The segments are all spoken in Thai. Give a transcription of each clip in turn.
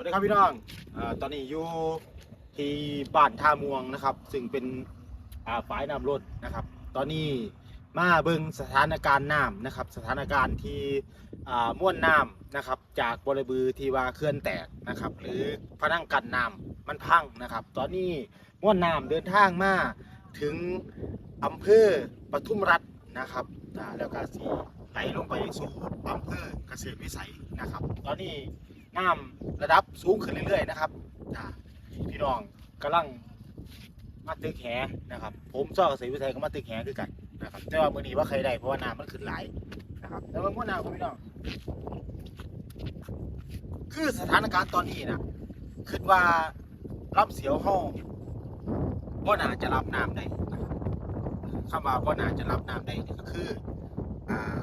วัสดีครับพี่น้องอาตอนนี้อยู่ที่บ้านท่าม่วงนะครับ ซึ่งเป็นอ่าฝายน้ำล้นะครับ ตอนนี้มาเบิ่งสถานการณ์น้ำนะครับ สถานการณ์ที่อ่าม่วนน้ำนะครับ จากบริบือที่ว่าเคลื่อนแตกนะครับ หรือพนังกันน้ำมันพังนะครับ ตอนนี้ม่วนน้ำเดินทางมาถึงอำเภอปทุมรัฐนะครับอ่าแล้วก็สีไหลลงไปสู่อำเภอเกษตรวิสัยนะครับ ตอนนี้ น้ำระดับสูงขึ้นเรื่อยๆนะครับพี่น้องกำลังมาตึกแหนะครับ ผมซ่อเกษตรวิทยก็มาตึกแหคือกันนะครับแต่ว่ามื้อนี้ว่าใครได้เพราะว่าน้ำมันขึ้นหลายนะครับแล้วมันก็น้ำพี่น้องคือสถานการณ์ตอนนี้นะคิดว่ารับเสียวห้องว่าน่าจะรับน้ำได้คำว่าว่าน่าจะรับน้ำได้ก็คือ อ่า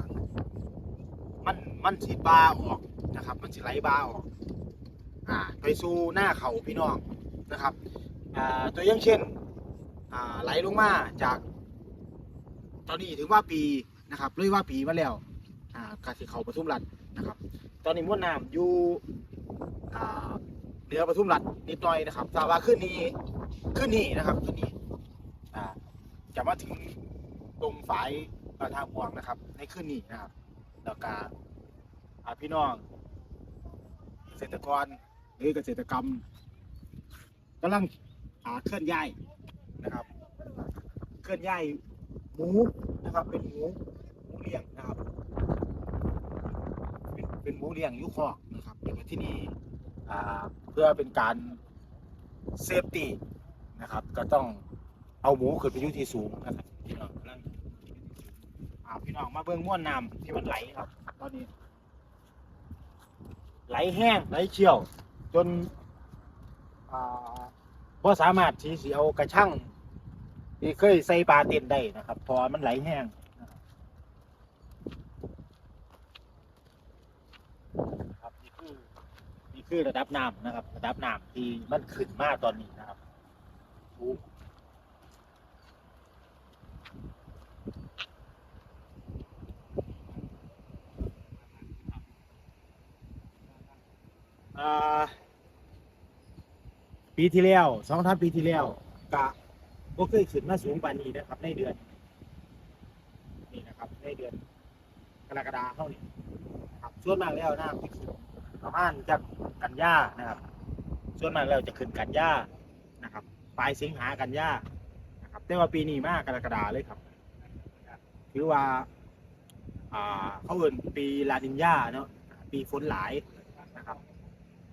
มัน มันสีบาออก นะครับ มันสิไหลบาออกอ่าไปสู่หน้าเขาพี่น้องนะครับอ่าตัวอย่างเช่นอ่าไหลลงมาจาก ตอนนี้ถึงว่าปีนะครับเลยว่าปีมาแล้วอ่ากาสิเขาปทุมรัฐนะครับ ตอนนี้มวลน้ำอยู่อ่าเหนือปทุมรัฐนิดหน่อยนะครับทราว่าขึ้นนี้ขึ้นนี้นะครับขึ้นนี้อ่าจะมาถึงตรงฝายเอ่อทางบวงนะครับ ในขึ้นนี้นะครับแล้วก็อ่าพี่น้อง ษตรกรหรือเกษตรกรรมกำลังหาเคลื่อนย้ายนะครับ เคลื่อนย้ายหมูนะครับ เป็นหมูหมูเลี้ยงนะครับ เป็นเป็นหมูเลี้ยงยุคอกนะครับแล้วก็ที่นี่เพื่อเป็นการเซฟตี้นะครับ ก็ต้องเอาหมูขึ้นไปอยู่ที่สูงนะครับพี่น้องกำลังอ่าพี่น้องม้วนน้ำที่มันไหลครับ ตอนนี้ ไหลแห้งไหลเชี่ยว จนอ่าสามารถที่สิเอากระชังที่เคยใส่ปลาเต็นได้นะครับพอมันไหลแห้งครับนี่คือนี่คือระดับน้ำนะครับ ระดับน้ำที่มันขึ้นมากตอนนี้นะครับสูงอ่า ปีที่แล้วสองทันปีที่แล้วกะก็เคยขึ้นมาสูงปานนี้นะครับ ในเดือน นี่นะครับในเดือนกรกฎาเท่านี้ครับส่วนมากแล้วน้ำที่ขึ้นประมาณจากกันยานะครับส่วนมากแล้วจะขึ้นกันยานะครับปลายสิงหากันยานะครับ แต่ว่าปีนี้มากกรกฎาเลยครับถือว่า อ่าเขาเอินปีลาดินยาเนาะปีฝนหลาย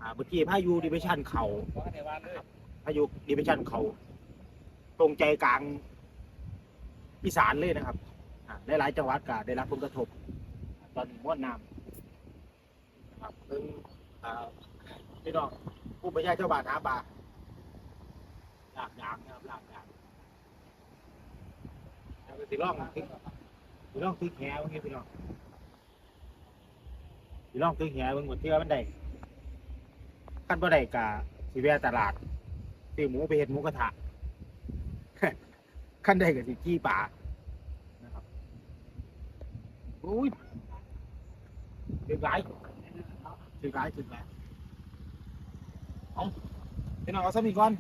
อ่าเมื่อกี้พายุดิเปชันเขานะครับพายุดิเปชันเขาตรงใจกลางอีสานเลยนะครับอ่าหลายๆจังหวัดก็ได้รับผลกระทบ ตอนม้วนน้ำนะครับซึ่งอ่าพี่น้องผู้บริหารเจ้าบ้านหาปลาลากยางนะครับลากยางแล้วก็สิร่องทิ้งพี่องตึกแหวเงี้ยพี่น้องพี่องตึกแหวเบิ่งหมดที่ว่ามันได้ กันบ่ได้กะสิแวะตลาดซื้อหมูไปเห็ดหมูกระทะขั้นได้กับสิจี้ป่านะครับโอ้ยถึงหลถึงหลถึงหลเอาพี่น้องเอาซ้ำอีกก่อน